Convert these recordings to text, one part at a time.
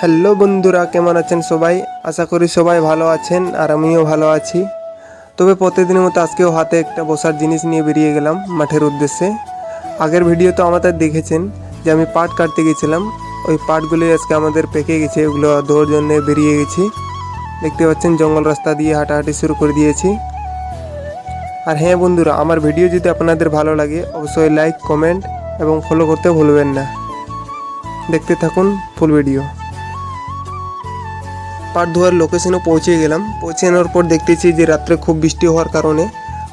Hello বন্ধুরা, কেমন আছেন সবাই? আশা করি সবাই ভালো আছেন আর আমিও ভালো আছি। তবে প্রতিদিনের মতো আজকেও হাতে একটা বসার জিনিস নিয়ে বেরিয়ে গেলাম মাঠের উদ্দেশ্যে। আগের ভিডিও তো আমাদের দেখেছেন যে আমি পাট কাটতে গেছিলাম। ওই পাটগুলি আজকে আমাদের পেকে গেছে ওগুলো ধোয়ার জন্য বেরিয়ে গেছি। দেখতে পাচ্ছেন, জঙ্গল রাস্তা দিয়ে হাঁটাহাঁটি শুরু করে দিয়েছি। আর হ্যাঁ বন্ধুরা, আমার ভিডিও যদি আপনাদের ভালো লাগে, অবশ্যই লাইক কমেন্ট এবং ফলো করতে ভুলবেন না। দেখতে থাকুন ফুল ভিডিও পাট ধোয়ার লোকেশনে পৌঁছে গেলাম। পৌঁছে পৌঁছানোর পর দেখতেছি যে রাত্রে খুব বৃষ্টি হওয়ার কারণে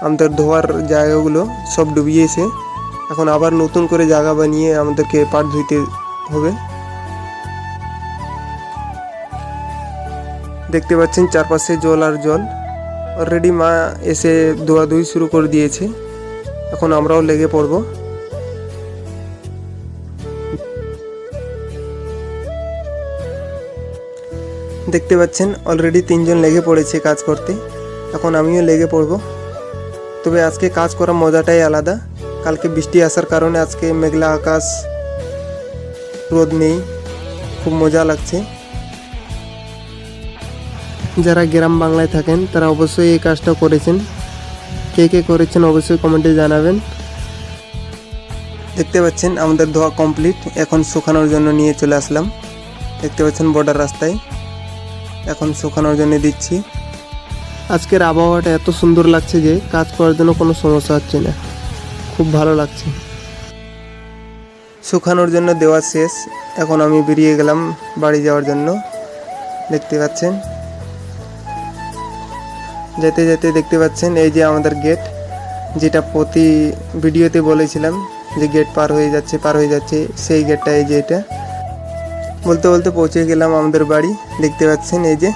আমাদের ধোয়ার জায়গাগুলো সব ডুবিয়েছে। এখন আবার নতুন করে জায়গা বানিয়ে আমাদেরকে পাট ধুইতে হবে। দেখতে পাচ্ছেন চারপাশে জল আর জল। অলরেডি মা এসে ধোয়াধুয়ি শুরু করে দিয়েছে। এখন আমরাও লেগে পড়ব। দেখতে পাচ্ছেন অলরেডি তিনজন লেগে পড়েছে কাজ করতে। এখন আমিও লেগে পড়ব। তবে আজকে কাজ করার মজাটাই আলাদা। কালকে বৃষ্টি আসার কারণে আজকে মেঘলা আকাশ, রোদ নেই। খুব মজা লাগছে। যারা গ্রাম বাংলায় থাকেন, তারা অবশ্যই এই কাজটা করেছেন। কে কে করেছেন অবশ্যই কমেন্টে জানাবেন। দেখতে পাচ্ছেন, আমাদের ধোয়া কমপ্লিট। এখন শুকানোর জন্য নিয়ে চলে আসলাম। দেখতে পাচ্ছেন বর্ডার রাস্তায়। এখন শুকানোর জন্য দিচ্ছি। আজকের আবহাওয়াটা এত সুন্দর লাগছে যে কাজ করার জন্য কোনো সমস্যা হচ্ছে না। খুব ভালো লাগছে। শুকানোর জন্য দেওয়া শেষ। এখন আমি বেরিয়ে গেলাম বাড়ি যাওয়ার জন্য। দেখতে পাচ্ছেন? যেতে যেতে দেখতে পাচ্ছেন এই যে আমাদের গেট, যেটা প্রতি ভিডিওতে বলেছিলাম যে গেট পার হয়ে যাচ্ছে, পার হয়ে যাচ্ছে, সেই গেটটা এই যে এটা। বলতে বলতে পৌঁছে গেলাম আমাদের বাড়ি। দেখতে পাচ্ছেন এই যে।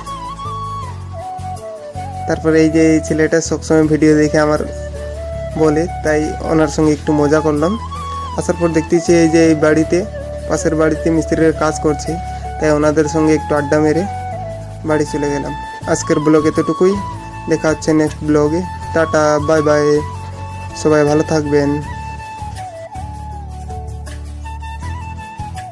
তারপরে এই যে এই ছেলেটা সবসময় ভিডিও দেখে আমার বলে, তাই ওনার সঙ্গে একটু মজা করলাম। আসার পর দেখতেছি এই যে এই বাড়িতে, পাশের বাড়িতে মিস্ত্রিরা কাজ করছে, তাই ওনাদের সঙ্গে একটু আড্ডা মেরে বাড়ি চলে গেলাম। আজকের ব্লগ এতটুকুই। দেখা হচ্ছে নেক্সট ব্লগে। Tata, bye bye. সবাই ভালো থাকবেন।